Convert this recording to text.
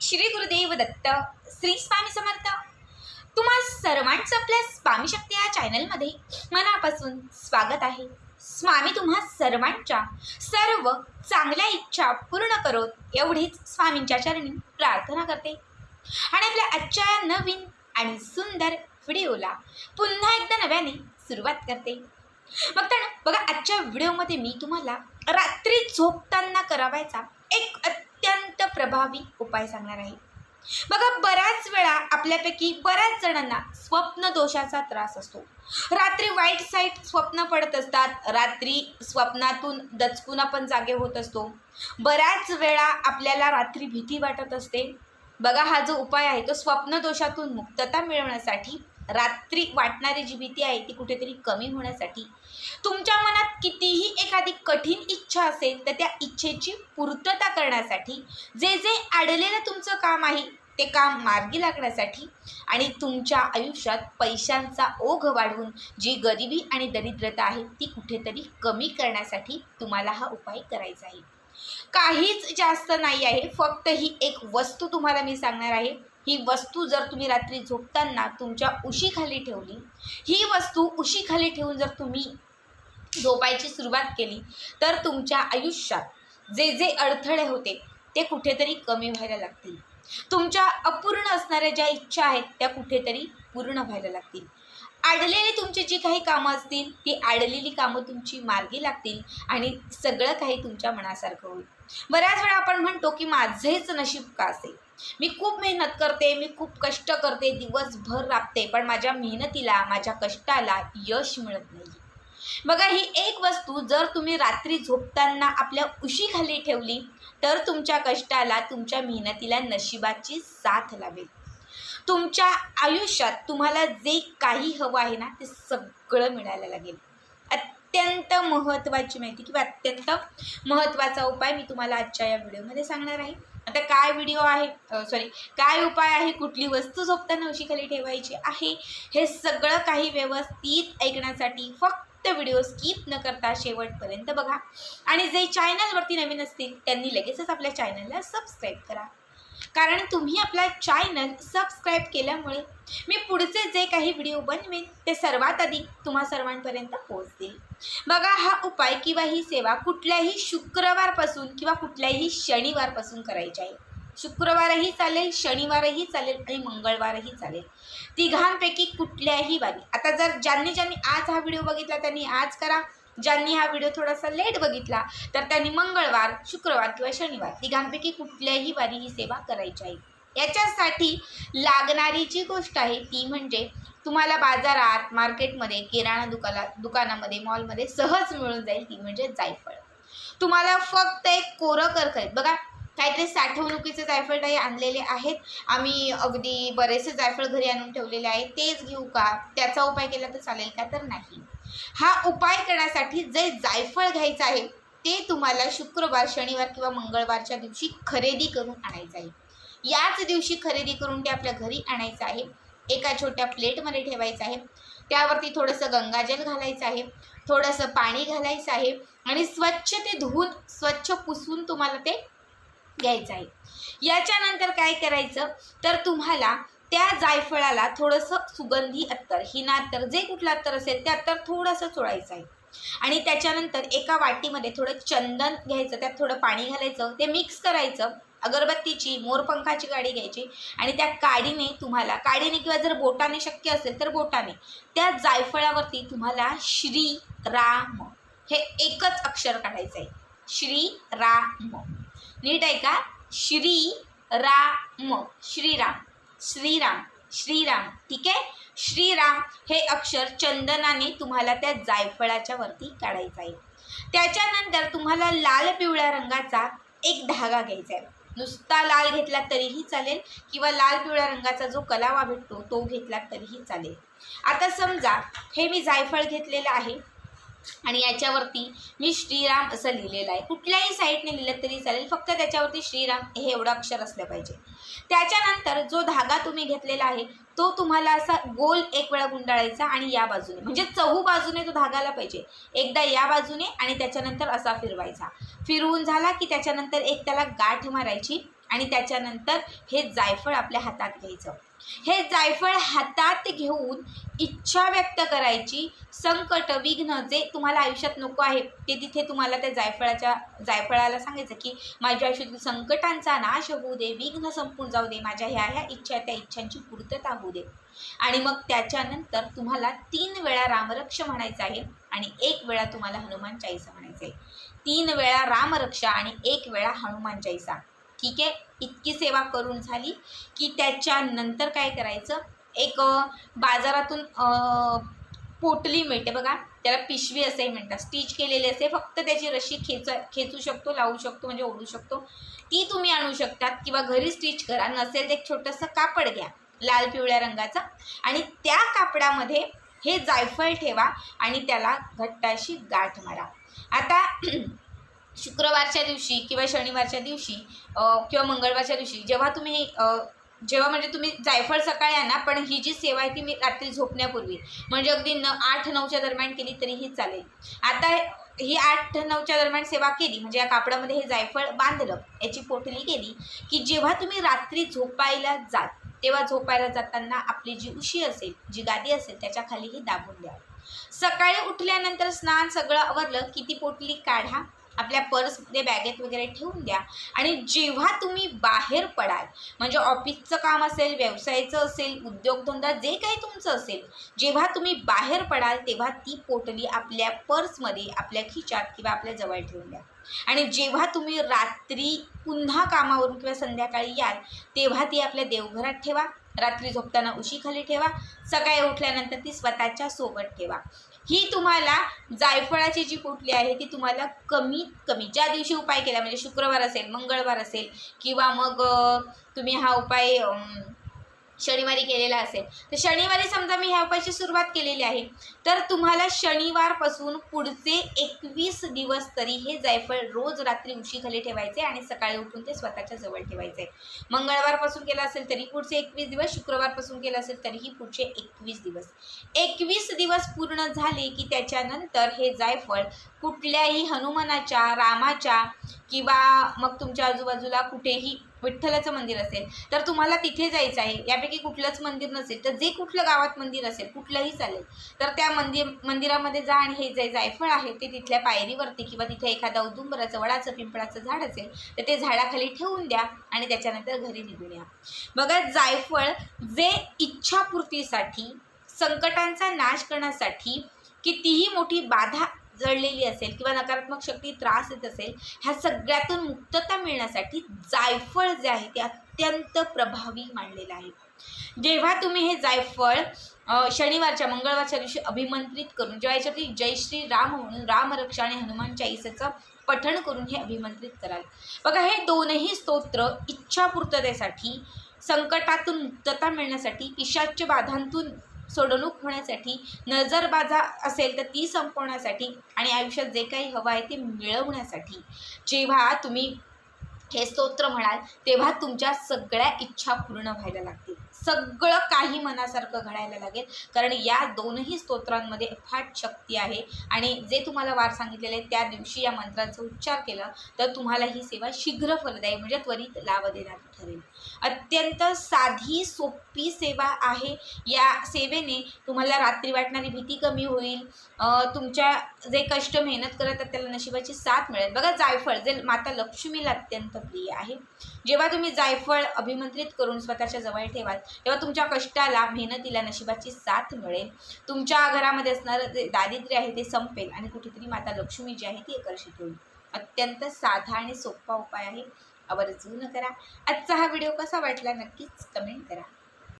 श्री गुरुदेव दत्त श्री स्वामी समर्थ. तुम्हा सर्वांचं आपल्या स्वामी शक्ती या चॅनलमध्ये मनापासून स्वागत आहे. स्वामी तुम्हा सर्वांच्या सर्व चांगल्या इच्छा पूर्ण करोत एवढीच स्वामींच्या चरणी प्रार्थना करते. आणि आपल्या आजच्या या नवीन आणि सुंदर व्हिडिओला पुन्हा एकदा नव्याने सुरुवात करते. मग तर बघा आजच्या व्हिडिओमध्ये मी तुम्हाला रात्री झोपताना करावायचा एक प्रभावी उपाय सांगणार आहे. बघा बऱ्याच वेळा आपल्यापैकी बऱ्याच जणांना स्वप्न दोषाचा त्रास असतो. रात्री वाईट साईट स्वप्न पडत असतात. रात्री स्वप्नातून दचकून आपण जागे होत असतो. बऱ्याच वेळा आपल्याला रात्री भीती वाटत असते. बघा हा जो उपाय आहे तो स्वप्न दोषातून मुक्तता मिळवण्यासाठी रात्री वाटणारी जी भीती आहे ती कुठेतरी कमी होण्यासाठी तुमच्या मनात कितीही एखादी कठीण इच्छा असेल तर त्या इच्छेची पूर्तता करण्यासाठी जे जे अडलेलं तुमचं काम आहे ते काम मार्गी लागण्यासाठी आणि तुमच्या आयुष्यात पैशांचा ओघ वाढवून जी गरिबी आणि दरिद्रता आहे ती कुठेतरी कमी करण्यासाठी तुम्हाला हा उपाय करायचा आहे. काहीच जास्त नाही आहे फक्त ही एक वस्तू तुम्हाला मी सांगणार आहे. ही वस्तू जर तुम्ही रात्री झोपताना तुमच्या उशीखाली ठेवली ही वस्तू उशीखाली ठेवून जर तुम्ही झोपायची सुरुवात केली तर तुमच्या आयुष्यात जे जे अडथळे होते ते कुठेतरी कमी व्हायला लागतील. तुमच्या अपूर्ण असणाऱ्या ज्या इच्छा आहेत त्या कुठेतरी पूर्ण व्हायला लागतील. अडलेली तुमची जी काही कामं असतील ती अडलेली कामं तुमची मार्गी लागतील आणि सगळं काही तुमच्या मनासारखं होईल. बऱ्याच वेळा आपण म्हणतो की माझेच नशीब का असेल? मी खूप मेहनत करते मी खूप कष्ट करते दिवसभर राबते पण माझ्या मेहनतीला माझ्या कष्टाला यश मिळत नाही. बघा ही एक वस्तू जर तुम्ही रात्री झोपताना आपल्या उशीखाली ठेवली तर तुमच्या कष्टाला तुमच्या मेहनतीला नशिबाची साथ लावेल तुमच्या आयुष्यात तुम्हाला जे काही हवं आहे ना ते सगळं मिळायला लागेल. अत्यंत महत्त्वाची माहिती किंवा अत्यंत महत्त्वाचा उपाय मी तुम्हाला आजच्या या व्हिडिओमध्ये सांगणार आहे. आता काय व्हिडिओ आहे सॉरी काय उपाय आहे कुठली वस्तू झोपताना उशीखाली ठेवायची आहे हे सगळं काही व्यवस्थित ऐकण्यासाठी फक्त व्हिडिओ स्किप न करता शेवटपर्यंत बघा. आणि जे चॅनलवरती नवीन असतील त्यांनी लगेचच आपल्या चॅनलला सबस्क्राईब करा. कारण तुम्ही आपला चॅनल सबस्क्राईब केल्यामुळे मी पुढचे जे काही व्हिडिओ बनवेन ते सर्वात आधी तुम्हा सर्वांपर्यंत पोहोचतील. बघा हा उपाय किंवा ही सेवा कुठल्याही शुक्रवारपासून किंवा कुठल्याही शनिवारपासून करायची आहे. शुक्रवारही चालेल शनिवारही चालेल आणि मंगळवारही चालेल. तिघांपैकी कुठल्याही वारी आता जर ज्यांनी ज्यांनी आज हा व्हिडिओ बघितला त्यांनी आज करा. ज्यांनी हा व्हिडिओ थोडासा लेट बघितला तर त्यांनी मंगळवार शुक्रवार किंवा शनिवार तिघांपैकी कुठल्याही वारी ही सेवा करायची आहे. याच्यासाठी लागणारी जी गोष्ट आहे ती म्हणजे तुम्हाला बाजारात मार्केटमध्ये किराणा दुकाना दुकानामध्ये मॉलमध्ये सहज मिळून जाईल ती म्हणजे जायफळ. तुम्हाला फक्त एक कोरं करकरीत बघा काहीतरी साठवणुकीचे जायफळ काही आणलेले आहेत. आम्ही अगदी बरेचसे जायफळ घरी आणून ठेवलेले आहे तेच घेऊ का? त्याचा उपाय केला तर चालेल का? तर नाही. हा उपाय करण्यासाठी जे जायफळ घ्यायचं आहे ते तुम्हाला शुक्रवार शनिवार किंवा मंगळवारच्या दिवशी खरेदी करून आणायचं आहे. याच दिवशी खरेदी करून ते आपल्या घरी आणायचं आहे. एका छोट्या प्लेटमध्ये ठेवायचं आहे. त्यावरती थोडंसं गंगाजल घालायचं आहे. थोडंसं पाणी घालायचं आहे. आणि स्वच्छ ते धुवून स्वच्छ पुसून तुम्हाला ते घ्यायचं आहे. याच्यानंतर काय करायचं? तर तुम्हाला त्या जायफळाला थोडंसं सुगंधी अत्तर हिना अत्तर जे कुठलं अत्तर असेल ते अत्तर थोडंसं चोळायचं आहे. आणि त्याच्यानंतर एका वाटीमध्ये थोडं चंदन घ्यायचं त्यात थोडं पाणी घालायचं ते मिक्स करायचं. अगरबत्तीची मोरपंखाची काडी घ्यायची आणि त्या काडीने तुम्हाला काडीने किंवा जर बोटाने शक्य असेल तर बोटाने त्या जायफळावरती तुम्हाला श्री राम हे एकच अक्षर काढायचं आहे श्री राम. नीट आहे का? श्री राम. श्रीराम श्रीराम श्रीराम ठीक आहे? श्रीराम हे अक्षर चंदनाने तुम्हाला त्या जायफळाच्या वरती काढायचं आहे त्याच्यानंतर तुम्हाला लाल पिवळ्या रंगाचा एक धागा घ्यायचा आहे नुसता लाल घेतला तरीही चालेल किंवा लाल पिवळ्या रंगाचा जो कलावा भेटतो तो घेतला तरीही चालेल. आता समजा हे मी जायफळ घेतलेलं आहे. आणि याच्यावरती मी श्रीराम असं लिहिलेलं आहे. कुठल्याही साईडने लिहिलं तरी चालेल फक्त त्याच्यावरती श्रीराम हे एवढं अक्षर असलं पाहिजे. त्याच्यानंतर जो धागा तुम्ही घेतलेला आहे तो तुम्हाला असा गोल एक वेळा गुंडाळायचा आणि या बाजूने म्हणजे चहू बाजूने तो धागाला पाहिजे. एकदा या बाजूने आणि त्याच्यानंतर असा फिरवायचा. फिरवून झाला की त्याच्यानंतर एक त्याला गाठ मारायची. आणि त्याच्यानंतर हे जायफळ आपल्या हातात घ्यायचं. हे जायफळ हातात घेऊन इच्छा व्यक्त करायची संकट विघ्न जे तुम्हाला आयुष्यात नको आहे ते तिथे तुम्हाला त्या जायफळाच्या जायफळाला सांगायचं की माझ्या आयुष्यातील संकटांचा नाश होऊ दे विघ्न संपून जाऊ दे माझ्या ह्या ह्या इच्छा त्या इच्छांची पूर्तता होऊ दे. आणि मग त्याच्यानंतर तुम्हाला तीन वेळा रामरक्ष म्हणायचं आहे आणि एक वेळा तुम्हाला हनुमान चाळीसा म्हणायचं आहे. तीन वेळा रामरक्षा आणि एक वेळा हनुमान चाळीसा. ठीक आहे? इतकी सेवा करून झाली की त्याच्यानंतर काय करायचं? एक बाजारातून पोटली मिळते बघा. त्याला पिशवी असंही म्हणतात. स्टिच केलेली असते फक्त त्याची रशी खेच खेचू शकतो लावू शकतो म्हणजे ओढू शकतो. ती तुम्ही आणू शकतात किंवा घरी स्टिच करा. नसेल तर एक छोटंसं कापड घ्या. लाल पिवळ्या रंगाचं. आणि त्या कापडामध्ये हे जायफळ ठेवा आणि त्याला घट्टाशी गाठ मारा. आता शुक्रवारच्या दिवशी किंवा शनिवारच्या दिवशी किंवा मंगळवारच्या दिवशी जेव्हा तुम्ही जेव्हा म्हणजे तुम्ही जायफळ सकाळी आणा पण ही जी सेवा आहे ती मी रात्री झोपण्यापूर्वी म्हणजे अगदी न आठ नऊच्या दरम्यान केली तरीही चालेल. आता ही आठ नऊच्या दरम्यान सेवा केली म्हणजे या कापडामध्ये हे जायफळ बांधलं याची पोटली केली की जेव्हा तुम्ही रात्री झोपायला जात तेव्हा झोपायला जाताना आपली जी उशी असेल जी गादी असेल त्याच्याखाली ही दाबून द्या. सकाळी उठल्यानंतर स्नान सगळं आवरलं की ती पोटली काढा आपल्या पर्समध्ये बॅगेत वगैरे ठेवून द्या. आणि जेव्हा तुम्ही बाहेर पडाल म्हणजे ऑफिसचं काम असेल व्यवसायाचं असेल उद्योगधंदा जे काही तुमचं असेल जेव्हा तुम्ही बाहेर पडाल तेव्हा ती पोटली आपल्या पर्समध्ये आपल्या खिच्यात किंवा आपल्या जवळ ठेवून द्या. आणि जेव्हा तुम्ही रात्री पुन्हा कामावरून किंवा संध्याकाळी याल तेव्हा ती आपल्या देवघरात ठेवा. रात्री झोपताना उशीखाली ठेवा. सकाळी उठल्यानंतर ती स्वतःच्या सोबत ठेवा. ही तुम्हाला जायफळाची जी पोटली आहे ती तुम्हाला कमीत कमी. ज्या दिवशी उपाय केला म्हणजे शुक्रवार असेल मंगळवार असेल किंवा मग तुम्ही हा उपाय शनिवारी केलेला असेल. तर शनिवारी समजा मी ह्या उपायाची सुरुवात केलेली आहे. तर तुम्हाला शनिवारपासून पुढचे एकवीस दिवस तरी हे जायफळ रोज रात्री उशीखाली ठेवायचे आणि सकाळी उठून ते स्वतःच्या जवळ ठेवायचे. मंगळवारपासून केलं असेल तरी पुढचे एकवीस दिवस शुक्रवारपासून केलं असेल तरीही पुढचे एकवीस दिवस. एकवीस दिवस पूर्ण झाले की त्याच्यानंतर हे जायफळ कुठल्याही हनुमानाच्या रामाच्या किंवा मग तुमच्या आजूबाजूला कुठेही विठ्ठलाचं मंदिर असेल तर तुम्हाला तिथे जायचं आहे. यापैकी कुठलंच मंदिर नसेल तर जे कुठलं गावात मंदिर असेल कुठलंही चालेल. तर त्या मंदिर मंदिरामध्ये जा आणि हे जे जायफळ आहे ते तिथल्या पायरीवरती किंवा तिथे एखादा औदुंबराचं वडाचं पिंपळाचं झाड असेल तर ते झाडाखाली ठेवून द्या आणि त्याच्यानंतर घरी निघून या. बघा जायफळ जे इच्छापूर्तीसाठी संकटांचा नाश करण्यासाठी कितीही मोठी बाधा जळलेली असेल किंवा नकारात्मक शक्ती त्रास येत असेल ह्या सगळ्यातून मुक्तता मिळण्यासाठी जायफळ जे आहे ते अत्यंत प्रभावी मानलेलं आहे. जेव्हा तुम्ही हे जायफळ शनिवारच्या मंगळवारच्या दिवशी अभिमंत्रित करून जेव्हा याच्यातली जय श्री राम म्हणून रामरक्षा आणि हनुमान चाळीसाचं पठण करून हे अभिमंत्रित कराल. बघा हे दोनही स्तोत्र इच्छापूर्ततेसाठी संकटातून मुक्तता मिळण्यासाठी पिशाच्य बाधांतून सोडवणूक होण्यासाठी नजरबाजा असेल तर ती संपवण्यासाठी आणि आयुष्यात जे काही हवं आहे ते मिळवण्यासाठी. जेव्हा तुम्ही हे स्तोत्र म्हणाल तेव्हा तुमच्या सगळ्या इच्छा पूर्ण व्हायला लागतील. सगळं काही मनासारखं घडायला लागेल. कारण या दोनही स्तोत्रांमध्ये अफाट शक्ती आहे. आणि जे तुम्हाला वार सांगितलेले आहे, त्या दिवशी या मंत्रांचा उच्चार केला तर तुम्हाला ही सेवा शीघ्र फलदायी म्हणजे त्वरित लाभ देणारी ठरेल. अत्यंत साधी सोपी सेवा आहे. या सेवेने तुम्हाला रात्री वाटणारी भीती कमी होईल. तुमच्या जे कष्ट मेहनत करत आहेत त्याला नशिबाची साथ मिळेल. बघा जायफळ जे माता लक्ष्मीला अत्यंत प्रिय आहे. जेव्हा तुम्ही जायफळ अभिमंत्रित करून स्वतःच्या जवळ ठेवाल तेव्हा तुमच्या कष्टाला मेहनतीला नशिबाची साथ मिळेल. तुमच्या घरामध्ये असणारं जे दारिद्र्य आहे ते संपेल आणि कुठेतरी माता लक्ष्मी जी आहे ती आकर्षित होईल अत्यंत साधा आणि सोपा उपाय आहे. आवर्जून करा. आजचा हा व्हिडिओ कसा वाटला नक्कीच कमेंट करा.